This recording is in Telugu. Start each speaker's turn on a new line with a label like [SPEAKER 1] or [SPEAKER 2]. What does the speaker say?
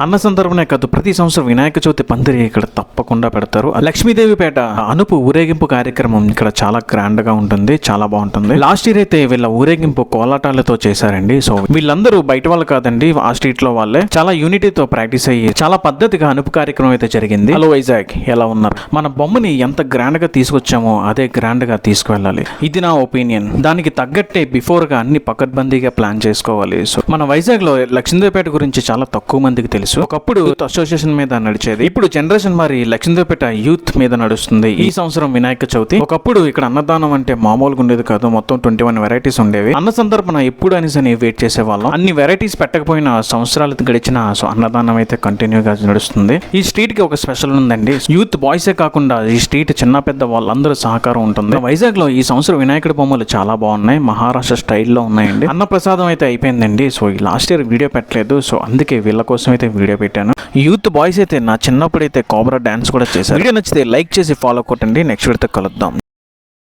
[SPEAKER 1] అన్న సందర్భనే కాదు ప్రతి సంవత్సరం వినాయక చవితి పందిరి ఇక్కడ తప్పకుండా పెడతారు. లక్ష్మీదేవిపేట. అనుపు ఊరేగింపు కార్యక్రమం ఇక్కడ చాలా గ్రాండ్గా ఉంటుంది చాలా బాగుంటుంది. లాస్ట్ ఇయర్ అయితే వీళ్ళ ఊరేగింపు కోలాటాలతో చేశారండి. సో వీళ్ళందరూ బయట వాళ్ళు కాదండి ఆ స్ట్రీట్లో వాళ్ళే. చాలా యూనిటీతో ప్రాక్టీస్ అయ్యి చాలా పద్ధతిగా అనుపు కార్యక్రమం అయితే జరిగింది. హలో వైజాగ్ ఎలా ఉన్నారు? మన బొమ్మని ఎంత గ్రాండ్గా తీసుకొచ్చామో అదే గ్రాండ్గా తీసుకువెళ్ళాలి. ఇది నా ఒపీనియన్. దానికి తగ్గట్టే బిఫోర్గా అన్ని పకడ్బందీగా ప్లాన్ చేసుకోవాలి. సో మన వైజాగ్లో లక్ష్మీదేవిపేట గురించి చాలా తక్కువ మందికి తెలుసు. ఒకప్పుడు యూత్ అసోసియేషన్ మీద నడిచేది. ఇప్పుడు జనరేషన్ మరి లక్ష్మీదేవిపేట యూత్ మీద నడుస్తుంది. ఈ సంవత్సరం వినాయక చవితి. ఒకప్పుడు ఇక్కడ అన్నదానం అంటే మామూలుగా ఉండేది కాదు. మొత్తం ట్వంటీ వన్ వెరైటీస్ ఉండేవి. అన్న సందర్భన ఎప్పుడు అనేసి అని వెయిట్ చేసేవాళ్ళం. అన్ని వెరైటీస్ పెట్టకపోయినా సంవత్సరాలు గడిచిన సో అన్నదానం అయితే కంటిన్యూగా నడుస్తుంది. ఈ స్ట్రీట్కి ఒక స్పెషల్ ఉందండి. యూత్ బాయ్సే కాకుండా ఈ స్ట్రీట్ చిన్న పెద్ద వాళ్ళందరూ సహకారం ఉంటుంది. వైజాగ్లో ఈ సంవత్సరం వినాయకుడి బొమ్మలు చాలా బాగున్నాయి. మహారాష్ట్ర స్టైల్లో ఉన్నాయండి. అన్న ప్రసాదం అయితే అయిపోయిందండి. సో ఈ లాస్ట్ ఇయర్ వీడియో పెట్టలేదు. సో అందుకే వీళ్ళ కోసం అయితే వీడియో పెట్టాను. యూత్ బాయ్స్ అయితే నా చిన్నప్పుడు అయితే కోబ్రా డాన్స్ కూడా చేశారు. వీడియో నచ్చితే లైక్ చేసి ఫాలో కొట్టండి. నెక్స్ట్ వీడితో కలుద్దాం.